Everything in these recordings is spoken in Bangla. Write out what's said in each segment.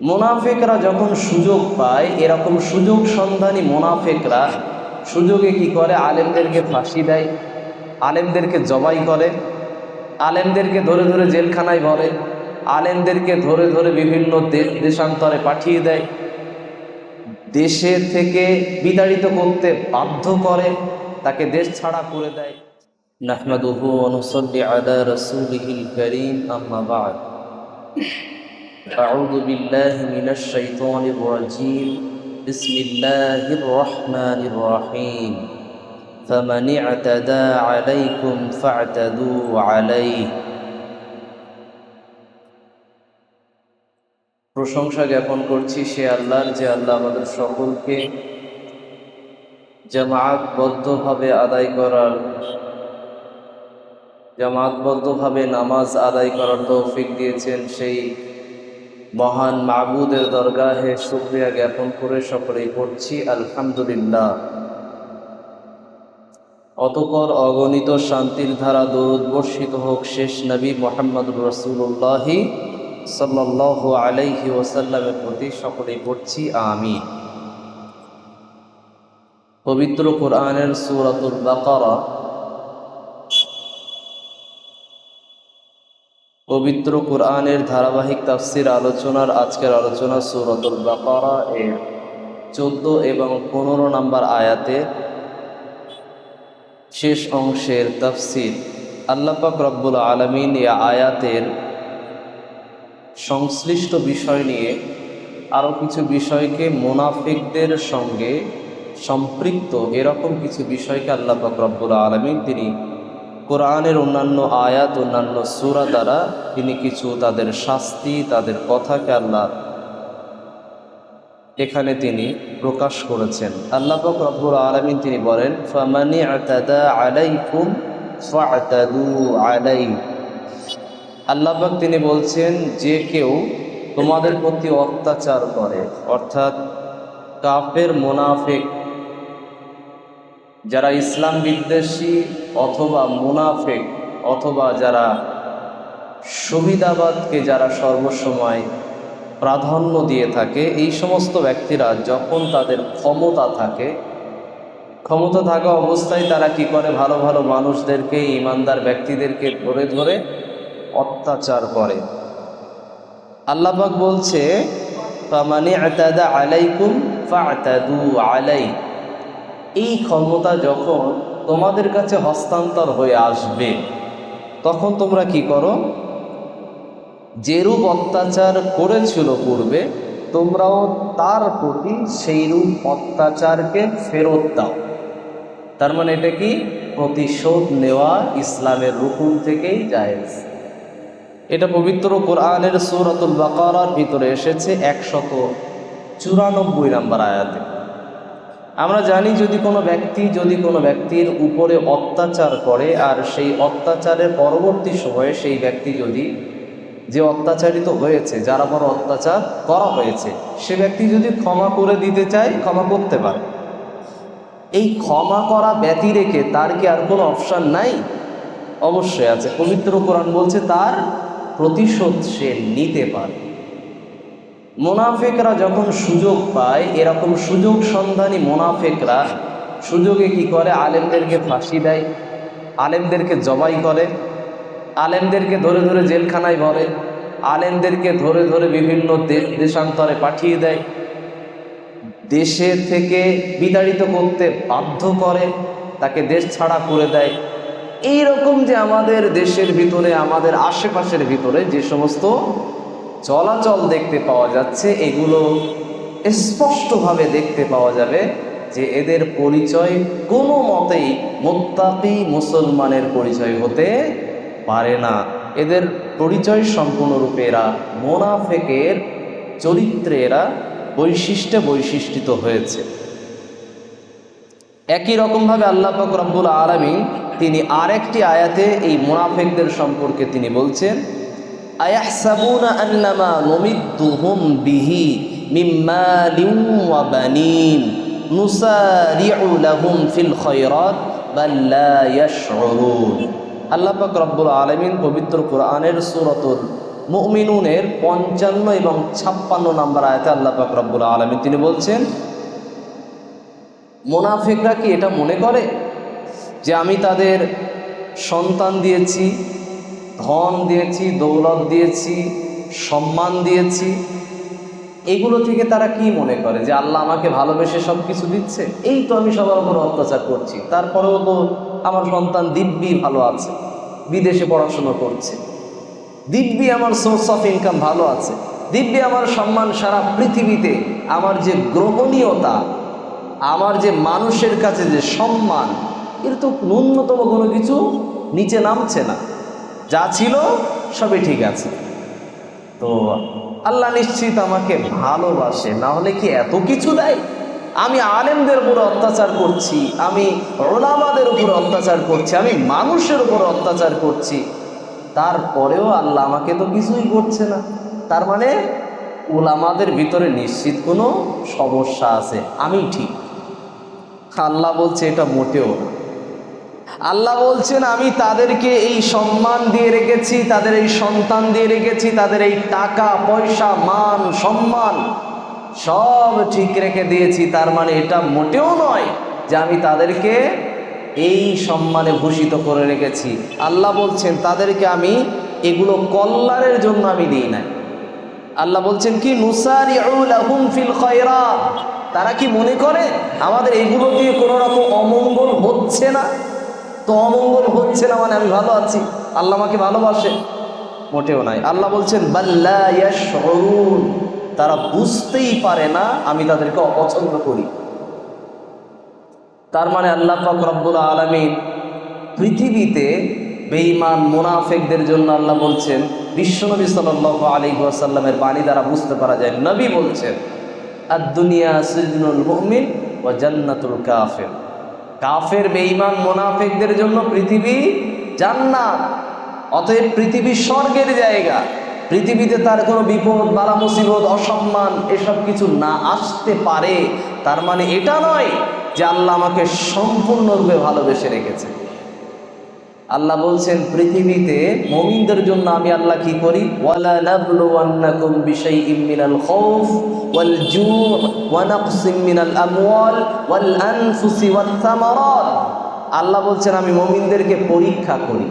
মোনাফেকরা যখন সুযোগ পায়, এরকম সুযোগ সন্ধানী মোনাফেকরা সুযোগে কি করে? আলেমদেরকে ফাঁসি দেয়, আলেমদেরকে জবাই করে, আলেমদেরকে ধরে ধরে জেলখানায় ভরে, আলেমদেরকে ধরে ধরে বিভিন্ন দেশ দেশান্তরে পাঠিয়ে দেয়। দেশে থেকে বিতাড়িত করতে বাধ্য করে, তাকে দেশ ছাড়া করে দেয়। নাহমাদুহু অনুসল্লি আলা রসুলিহিল করিম, আম্মা বাদ। أعوذ بالله من الشيطان الرجيم بسم الله الرحمن الرحيم فمن اعتدى عليكم فاعتدوا عليه প্রশংসা জ্ঞাপন করছি সে আল্লাহর যে আল্লাহ আমাদের সকলকে জামাতবদ্ধভাবে আদায় করার জামাতবদ্ধভাবে নামাজ আদায় করার তৌফিক দিয়েছেন সেই মহান মাবুদের দরগাহে শুক্রিয়া জ্ঞাপন করে সকলেই পড়ছি, আলহামদুলিল্লাহ। অতপর অগণিত শান্তির ধারা দরুদ বর্ষিত হোক শেষ নবী মোহাম্মদ রসুল্লাহি সাল্লাহ আলাইহি ওসাল্লামের প্রতি সকলেই পড়ছি আমি পবিত্র কোরআনের সুরাতুল বাকারা পবিত্র কোরআনের ধারাবাহিক তাফসির আলোচনার আজকের আলোচনা সুরতুল বাকারা এর চোদ্দ এবং পনেরো নম্বর আয়াতে শেষ অংশের তাফসির। আল্লাপাক রব্বুল আলমিন এ আয়াতের সংশ্লিষ্ট বিষয় নিয়ে আরও কিছু বিষয়কে মোনাফিকদের সঙ্গে সম্পৃক্ত এরকম কিছু বিষয়কে আল্লাপাক রব্বুল আলমিন তিনি কোরআনের অন্যান্য আয়াত, অন্যান্য সুরা দ্বারা তিনি কিছু তাদের শাস্তি, তাদের কথাকে আল্লাহ এখানে তিনি প্রকাশ করেছেন। আল্লাহ রব্বুল আলমিন তিনি বলেন, ফামানি আতাদা আলাইকুম আলাই আল্লাহ পাক তিনি বলছেন, যে কেউ তোমাদের প্রতি অত্যাচার করে, অর্থাৎ কাফের, মোনাফেক যারা ইসলাম বিদ্বেষী অথবা মুনাফেক অথবা যারা সুবিধাবাদকে যারা সর্বসময় প্রাধান্য দিয়ে থাকে, এই সমস্ত ব্যক্তিরা যখন তাদের ক্ষমতা থাকে, ক্ষমতা থাকা অবস্থায় তারা কি করে? ভালো ভালো মানুষদেরকে, ইমানদার ব্যক্তিদেরকে ধরে ধরে অত্যাচার করে। আল্লাহবাক বলছে আলাইকুম আলাই এই ক্ষমতা যখন তোমাদের কাছে হস্তান্তর হয়ে আসবে, তখন তোমরা কি করো? যেরূপ অত্যাচার করেছিল পূর্বে, তোমরাও তার প্রতি সেইরূপ অত্যাচারকে ফেরত দাও। তার মানে এটা কি? প্রতিশোধ নেওয়া ইসলামের রুকুন থেকেই জায়েজ। এটা পবিত্র কোরআনের সুরাতুল বাকারার ভিতরে এসেছে একশত চুরানব্বই নাম্বার আয়াতে। আমরা জানি যদি কোনো ব্যক্তি, যদি কোনো ব্যক্তির উপরে অত্যাচার করে আর সেই অত্যাচারের পরবর্তী সময়ে সেই ব্যক্তি যদি, যে অত্যাচারিত হয়েছে, যারা বড় অত্যাচার করা হয়েছে, সে ব্যক্তি যদি ক্ষমা করে দিতে চায়, ক্ষমা করতে পারে। এই ক্ষমা করা ব্যতি রেখে তার কি আর কোনো অপশান নাই? অবশ্যই আছে। পবিত্র কোরআন বলছে, তার প্রতিশোধ সে নিতে পারে। মোনাফেকরা যখন সুযোগ পায়, এরকম সুযোগ সন্ধানী মোনাফেকরা সুযোগে কি করে? আলেমদেরকে ফাঁসি দেয়, আলেমদেরকে জবাই করে, আলেমদেরকে ধরে ধরে জেলখানায় ভরে, আলেমদেরকে ধরে ধরে বিভিন্ন দেশ দেশান্তরে পাঠিয়ে দেয়। দেশের থেকে বিতাড়িত করতে বাধ্য করে, তাকে দেশ ছাড়া করে দেয়। এই রকম যে আমাদের দেশের ভিতরে, আমাদের আশেপাশের ভিতরে যে সমস্ত চলাচল দেখতে পাওয়া যাচ্ছে, এগুলো স্পষ্টভাবে দেখতে পাওয়া যাবে যে এদের পরিচয় কোনো মতেই মোত্তাকি মুসলমানের পরিচয় হতে পারে না। এদের পরিচয় সম্পূর্ণরূপে এরা মোনাফেকের চরিত্রে এরা বৈশিষ্ট্যে বৈশিষ্ট্যিত হয়েছে। একই রকমভাবে আল্লাহ রব্বুল আলমী তিনি আরেকটি আয়াতে এই মোনাফেকদের সম্পর্কে তিনি বলছেন আয়াহসাবুনা রব্বুল আলামিন পবিত্র কোরআনের সূরাতুল মুমিনুনের পঞ্চান্ন এবং ছাপ্পান্ন নাম্বার আয়তে আল্লাহ পাক রব্বুল তিনি বলছেন, মোনাফেকরা কি এটা মনে করে যে আমি তাদের সন্তান দিয়েছি? ধন দিয়েছি, দৌলত দিয়েছি, সম্মান দিয়েছি। এগুলো থেকে তারা কি মনে করে যে আল্লাহ আমাকে ভালোবেসে সব কিছু দিচ্ছে? এই তো আমি সবার উপর অত্যাচার করছি। তারপরেও তো আমার সন্তান দিব্যি ভালো আছে, বিদেশে পড়াশুনো করছে। দিব্যি আমার সোর্স অফ ইনকাম ভালো আছে। দিব্যি আমার সম্মান সারা পৃথিবীতে আমার যে গ্রহণীয়তা, আমার যে মানুষের কাছে যে সম্মান, এর তো ন্যূনতম কোনো কিছু নিচে নামছে না। যা ছিল সবই ঠিক আছে। তো আল্লাহ নিশ্চিত আমাকে ভালোবাসে, না হলে কি এত কিছু দেয়? আমি আলেমদের উপরে অত্যাচার করছি, আমি ওলামাদের উপরে অত্যাচার করছি, আমি মানুষের উপর অত্যাচার করছি। তারপরেও আল্লাহ আমাকে তো কিছুই করছে না। তার মানে ওলামাদের ভিতরে নিশ্চিত কোনো সমস্যা আছে, আমি ঠিক। আল্লাহ বলছে এটা মোটেও না। আল্লাহ বলছেন, আমি তাদেরকে এই সম্মান দিয়ে রেখেছি, তাদের এই সন্তান দিয়ে রেখেছি, তাদের এই টাকা, পয়সা, মান, সম্মান সব ঠিক রেখে দিয়েছি। তার মানে এটা মোটেও নয় যে আমি তাদেরকে এই সম্মানে ভূষিত করে রেখেছি। আল্লাহ বলছেন, তাদেরকে আমি এগুলো কল্যাণের জন্য আমি দিই নাই। আল্লাহ বলছেন, কি? নুসারিউলাহুম ফিল খয়রাত। তারা কি মনে করে, আমাদের এগুলো দিয়ে কোনো রকম অমঙ্গল হচ্ছে না? তো অমঙ্গল হচ্ছে না মানে আমি ভালো আছি। আল্লাহ আমাকে ভালোবাসে। মোটেও নাই। আল্লাহ বলছেন তারা বুঝতেই পারে না আমি তাদেরকে অপছন্দ করি। তার মানে আল্লাহ পাক আলামিন পৃথিবীতে বেঈমান মুনাফেকদের জন্য আল্লাহ বলছেন, বিশ্বনবী সাল্লাল্লাহু আলাইহি ওয়াসাল্লামের বাণী দ্বারা বুঝতে পারা যায়। নবী বলছেন আর দুনিয়া সিজনুল মুমিন ও জান্নাতুল কাফের। কাফের, বেঈমান, মোনাফেকদের জন্য পৃথিবী জান্নাত। অতএব পৃথিবী স্বর্গের জায়গা। পৃথিবীতে তার কোনো বিপদ, বালা মুসিবত, অসম্মান এসব কিছু না আসতে পারে। তার মানে এটা নয় যে আল্লাহ আমাকে সম্পূর্ণরূপে ভালোবেসে রেখেছে। আল্লাহ বলছেন, পৃথিবীতে মুমিনদের জন্য আমি আল্লাহ কি করি? আল্লাহ বলছেন, আমি মুমিনদেরকে পরীক্ষা করি।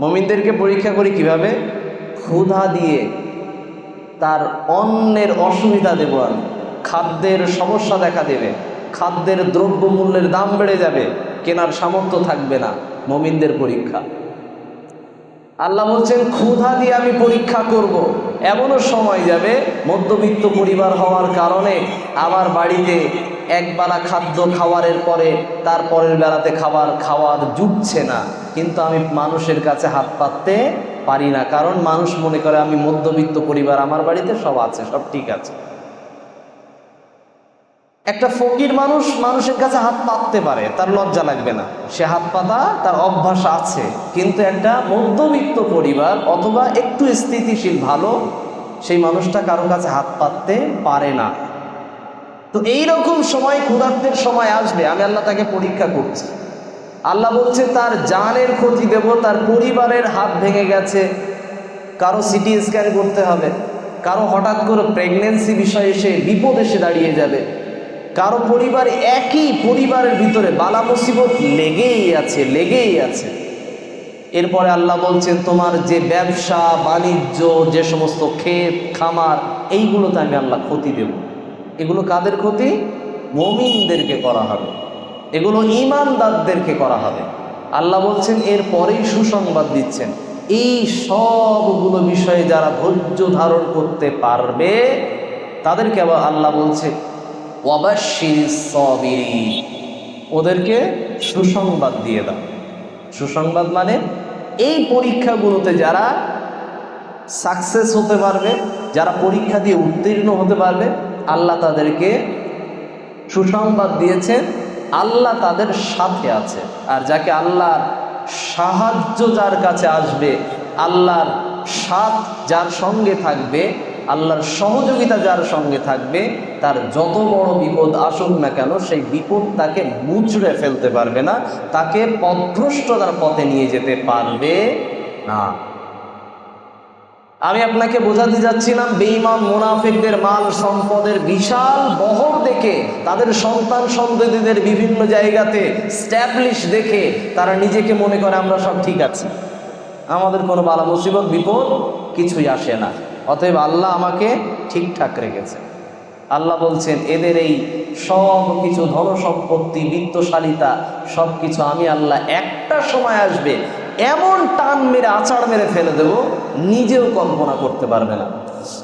মুমিনদেরকে পরীক্ষা করি কীভাবে? ক্ষুধা দিয়ে তার অন্যের অসুবিধা দেব আমি। খাদ্যের সমস্যা দেখা দেবে। খাদ্যের দ্রব্য মূল্যের দাম বেড়ে যাবে। কেনার সামর্থ্য থাকবে না। মমিনদের পরীক্ষা। আল্লাহ বলছেন, ক্ষুধা দিয়ে আমি পরীক্ষা করব। এমনও সময় যাবে, মধ্যবিত্ত পরিবার হওয়ার কারণে আমার বাড়িতে একবেলা খাদ্য খাওয়ারের পরে, তারপরের বেলাতে খাবার খাওয়ার জুটছে না। কিন্তু আমি মানুষের কাছে হাত পাততে পারি না। কারণ মানুষ মনে করে, আমি মধ্যবিত্ত পরিবার, আমার বাড়িতে সব আছে, সব ঠিক আছে। একটা ফকির মানুষ মানুষের কাছে হাত পাততে পারে, তার লজ্জা লাগবে না। সে হাত পাতা, তার অভ্যাস আছে। কিন্তু একটা মধ্যবিত্ত পরিবার অথবা একটু স্থিতিশীল ভালো, সেই মানুষটা কারও কাছে হাত পাততে পারে না। তো এই রকম সময় ক্ষুধার্তের সময় আসবে, আমি আল্লাহ তাকে পরীক্ষা করছি। আল্লাহ বলছে, তার জানের ক্ষতি দেব, তার পরিবারের হাত ভেঙে গেছে। কারও সিটি স্ক্যান করতে হবে। কারও হঠাৎ করে প্রেগনেন্সি বিষয়ে এসে বিপদ এসে দাঁড়িয়ে যাবে। কারও পরিবার একই পরিবারের ভিতরে বালা মুসিবত লেগেই আছে লেগেই আছে। এরপরে আল্লাহ বলছেন, তোমার যে ব্যবসা, বাণিজ্য, যে সমস্ত ক্ষেত, খামার এইগুলোতে আমি আল্লাহ ক্ষতি দেব। এগুলো কাদের ক্ষতি? মমিনদেরকে করা হবে। এগুলো ইমানদারদেরকে করা হবে। আল্লাহ বলছেন এর পরেই সুসংবাদ দিচ্ছেন। এই সবগুলো বিষয়ে যারা ধৈর্য ধারণ করতে পারবে, তাদেরকে আবার আল্লাহ বলছে ওদেরকে সুসংবাদ দিয়ে দাও। সুসংবাদ মানে এই পরীক্ষাগুলোতে যারা সাকসেস হতে পারবে, যারা পরীক্ষা দিয়ে উত্তীর্ণ হতে পারবে, আল্লাহ তাদেরকে সুসংবাদ দিয়েছেন, আল্লাহ তাদের সাথে আছে। আর যাকে আল্লাহর সাহায্য যার কাছে আসবে, আল্লাহর সাথ যার সঙ্গে থাকবে আল্লাহর সহযোগিতা যার সঙ্গে থাকবে, তার যত বড় বিপদ আসুক না কেন, সেই বিপদ তাকে মুচড়ে ফেলতে পারবে না, তাকে পথভ্রষ্টতার পথে নিয়ে যেতে পারবে না। আমি আপনাকে বোঝাতে যাচ্ছিলাম, বেঈমান মুনাফিকদের মাল, সম্পদের বিশাল বহর দেখে, তাদের সন্তান সন্ততিদের বিভিন্ন জায়গাতে স্ট্যাবলিশ দেখে, তারা নিজেকে মনে করে আমরা সব ঠিক আছি। আমাদের কোনো বালা মুসিবত, বিপদ কিছুই আসে না। অতএব আল্লাহ আমাকে ঠিকঠাক রেখেছে। আল্লাহ বলছেন, এদের এই সব কিছু ধন সম্পত্তি বিত্তশালিতা সব কিছু আমি আল্লাহ একটা সময় আসবে এমন টান মেরে আচার মেরে ফেলে দেব, নিজেও কল্পনা করতে পারবে না।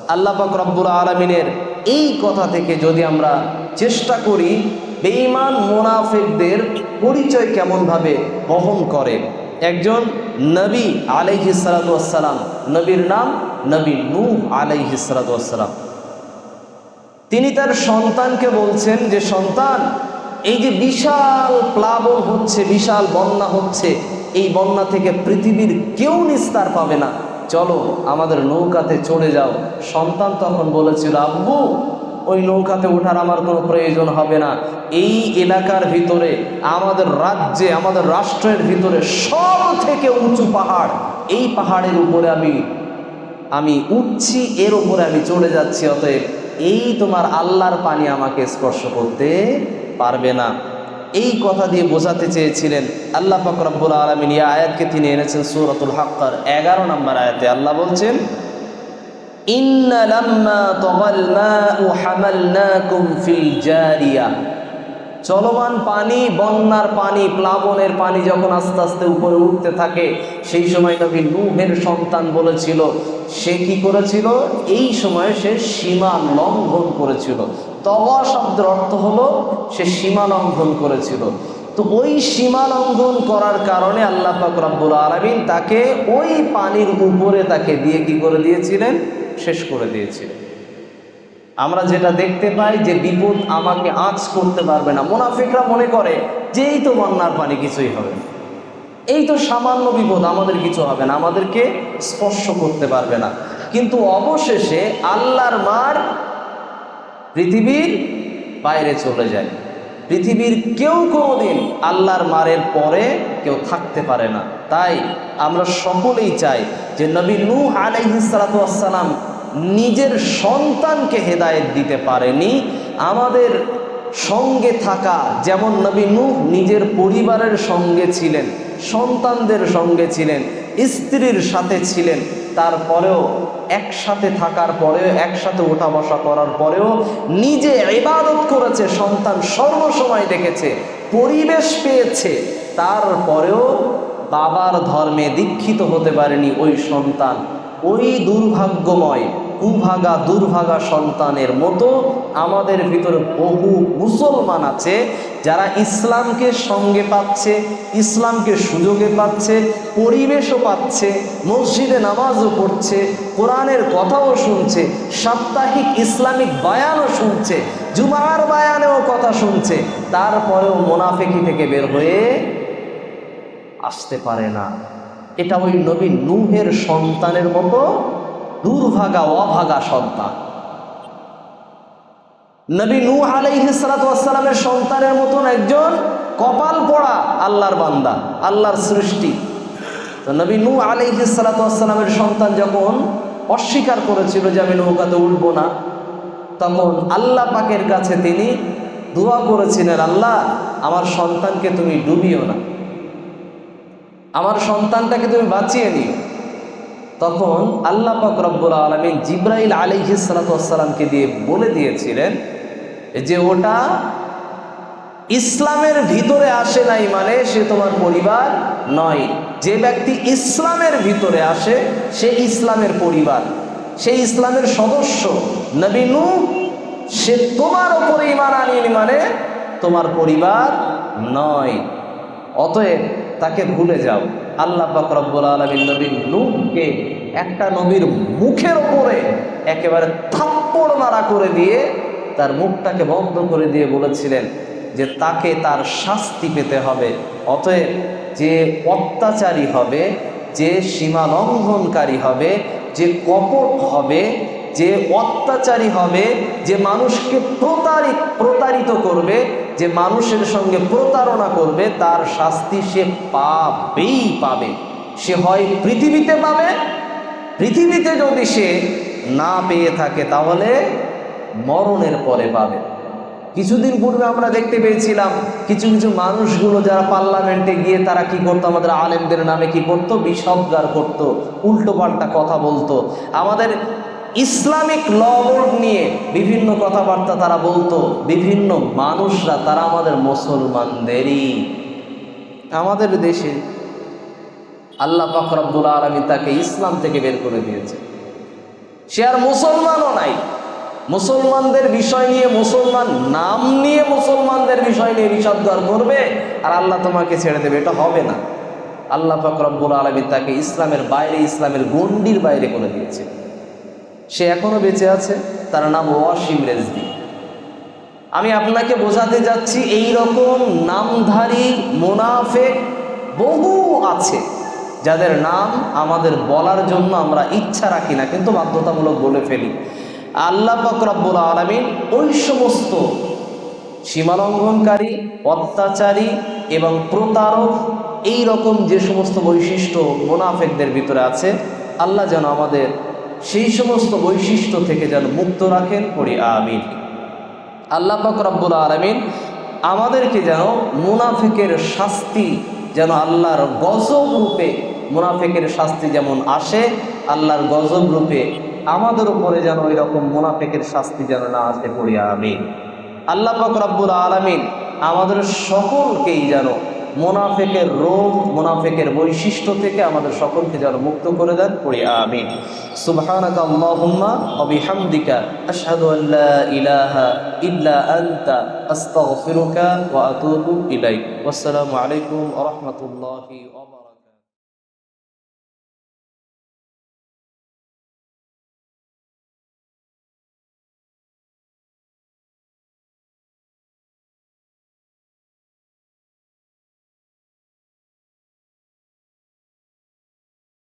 আল্লাহ পাক রব্বুল আলমিনের এই কথা থেকে যদি আমরা চেষ্টা করি, বেঈমান মোনাফেকদের পরিচয় কেমনভাবে বহন করে একজন নবী আলাইহিসালাম নবীর নাম নবী নূ আলাইহিসালাম তিনি তার সন্তানকে বলছেন যে, সন্তান, এই যে বিশাল প্লাবন হচ্ছে, বিশাল বন্যা হচ্ছে, এই বন্যা থেকে পৃথিবীর কেউ নিস্তার পাবে না। চলো আমাদের নৌকাতে চলে যাও। সন্তান তখন বলেছিল, আব্বু ওই নৌকাতে ওঠার আমার কোনো প্রয়োজন হবে না। এই এলাকার ভিতরে, আমাদের রাজ্যে, আমাদের রাষ্ট্রের ভিতরে সব থেকে উঁচু পাহাড়, এই পাহাড়ের উপরে আমি আমি উঠছি, এর উপরে আমি চলে যাচ্ছি। অতএব এই তোমার আল্লাহর পানি আমাকে স্পর্শ করতে পারবে না। এই কথা দিয়ে বোঝাতে চেয়েছিলেন আল্লাহ ফকরাবুল আলমিন। এই আয়াতকে তিনি এনেছেন সুরতুল হাক্কার এগারো নম্বর আয়াতে। আল্লাহ বলছেন চলমান পানি, বন্যার পানি, প্লাবনের পানি যখন আস্তে আস্তে উপরে উঠতে থাকে, সেই সময় নবী নূহের সন্তান বলেছিল, সে কি করেছিল? এই সময় সে সীমা লঙ্ঘন করেছিল। তওয়া শব্দের অর্থ হলো, সে সীমা লঙ্ঘন করেছিল। তো ওই সীমা লঙ্ঘন করার কারণে আল্লাহ পাক আলমিন তাকে ওই পানির উপরে তাকে দিয়ে কি করে দিয়েছিলেন? শেষ করে দিয়েছিলেন আমরা যেটা দেখতে পাই যে বিপদ আমাকে আঁচ করতে পারবে না। মোনাফিকরা মনে করে যে এই তো বন্যার পানি কিছুই হবে এই তো সামান্য বিপদ, আমাদের কিছু হবে না। আমাদেরকে স্পর্শ করতে পারবে না। কিন্তু অবশেষে আল্লাহর মার পৃথিবীর বাইরে চলে যায়। পৃথিবীর কেউ কোনোদিন আল্লাহর মারের পরে কেউ থাকতে পারে না। তাই আমরা সকলেই চাই যে নবী নূহ আলাইহিসালাম নিজের সন্তানকে হেদায়েত দিতে পারেনি। আমাদের সঙ্গে থাকা, যেমন নবী নূহ নিজের পরিবারের সঙ্গে ছিলেন, সন্তানদের সঙ্গে ছিলেন, স্ত্রীর সাথে ছিলেন, তারপরেও একসাথে থাকার পরেও, একসাথে ওঠা বসা করার পরেও নিজে ইবাদত করেছে, সন্তান সর্বসময় দেখেছে, পরিবেশ পেয়েছে, তারপরেও বাবার ধর্মে দীক্ষিত হতে পারেনি ওই সন্তান। ওই দুর্ভাগ্যময় কুভাগা দুর্ভাগা সন্তানের মতো আমাদের ভিতরে বহু মুসলমান আছে যারা ইসলামকে সঙ্গে পাচ্ছে, ইসলামকে সুযোগে পাচ্ছে, পরিবেশও পাচ্ছে, মসজিদে নামাজও পড়ছে, কোরআনের কথাও শুনছে, সাপ্তাহিক ইসলামিক বায়ানও শুনছে, জুমার বায়ানেও কথা শুনছে, তারপরেও মোনাফেকি থেকে বের হয়ে আসতে পারে না। এটা ওই নবী নূহের সন্তানের মতো দুর্ভাগা, অভাগা সন্তান। নবী নূহ আলাইহিসালামের সন্তানের মতন একজন কপাল পড়া আল্লাহর বান্দা, আল্লাহর সৃষ্টি। তো নবী নূহ আলাইহিসালামের সন্তান যখন অস্বীকার করেছিল যে আমি নৌকাতে উঠব না, তখন আল্লাহ পাকের কাছে তিনি দোয়া করেছিলেন, আল্লাহ, আমার সন্তানকে তুমি ডুবিও না। আমার সন্তানটাকে তুমি বাঁচিয়ে নিও। তখন আল্লাহ পাক রব্বুল আলমী জিব্রাইল আলিহিসালামকে দিয়ে বলে দিয়েছিলেন যে ওটা ইসলামের ভিতরে আসে নাই মানে সে তোমার পরিবার নয়। যে ব্যক্তি ইসলামের ভিতরে আসে, সে ইসলামের পরিবার। সে ইসলামের সদস্য। নবীনু সে তোমার ওপরে ইমান আনিনি মানে তোমার পরিবার নয়। অতএব তাকে ভুলে যাও। আল্লাহ পাক রব্বুল আলমিন নূহকে একটা নবীর মুখের ওপরে একেবারে থাপ্পড় মারা করে দিয়ে তার মুখটাকে বন্ধ করে দিয়ে বলেছিলেন যে তাকে তার শাস্তি পেতে হবে। অতএব যে অত্যাচারী হবে, যে সীমা লঙ্ঘনকারী হবে, যে কপট হবে, যে অত্যাচারী হবে, যে মানুষকে প্রতারিত প্রতারিত করবে যে মানুষের সঙ্গে প্রতারণা করবে, তার শাস্তি সে পাবেই পাবে। সে হয় পৃথিবীতে পাবে। পৃথিবীতে যদি সে না পেয়ে থাকে, তাহলে মরণের পরে পাবে। কিছুদিন পূর্বে আমরা দেখতে পেয়েছিলাম, কিছু কিছু মানুষগুলো যারা পার্লামেন্টে গিয়ে তারা কি করতো, আমাদের আলেমদের নামে কি করতো? বিষদগার করতো উল্টো পাল্টা কথা বলতো। আমাদের ইসলামিক ল নিয়ে বিভিন্ন কথাবার্তা তারা বলতো, বিভিন্ন মানুষরা তারা আমাদের মুসলমানদেরই। আমাদের দেশে আল্লাহ পাকরাবুল আলমী তাকে ইসলাম থেকে বের করে দিয়েছে। সে আর মুসলমানও নাই। মুসলমানদের বিষয় নিয়ে, মুসলমান নাম নিয়ে মুসলমানদের বিষয় নিয়ে বিষদগার করবে, আর আল্লাহ তোমাকে ছেড়ে দেবে, এটা হবে না। আল্লাহ পাকরাবুল আলমী তাকে ইসলামের বাইরে, ইসলামের গণ্ডির বাইরে করে দিয়েছে। সে এখনও বেঁচে আছে, তার নাম ওয়াসিম রেজদি আমি আপনাকে বোঝাতে যাচ্ছি এই রকম নামধারী মুনাফেক বহু আছে, যাদের নাম আমাদের বলার জন্য আমরা ইচ্ছা রাখি না, কিন্তু বাধ্যতামূলক বলে ফেলি। আল্লাহ ফকরাবুল আলমিন ওই সমস্ত সীমালঙ্ঘনকারী, অত্যাচারী এবং প্রতারক এই রকম যে সমস্ত বৈশিষ্ট্য মোনাফেকদের ভিতরে আছে, আল্লাহ যেন আমাদের সেই সমস্ত বৈশিষ্ট্য থেকে যেন মুক্ত রাখেন, পড়ি আমিন। আল্লাহ পাক আলমিন আমাদেরকে যেন মুনাফেকের শাস্তি যেন আল্লাহর গজব রূপে, মুনাফেকের শাস্তি যেমন আসে, আল্লাহর গজব রূপে আমাদের উপরে যেন ওই রকম মুনাফিকের শাস্তি যেন না আসে, পড়ি আমিন। আল্লাহ পাক আলমিন আমাদের সকলকেই যেন মোনাফেকের রোগ, মোনাফেকের বৈশিষ্ট্য থেকে আমাদের সকলকে যেন মুক্ত করে দেন। পড়ি, আমিন। সুবহানাকা আল্লাহুম্মা ওয়া আলাইকুম ওয়া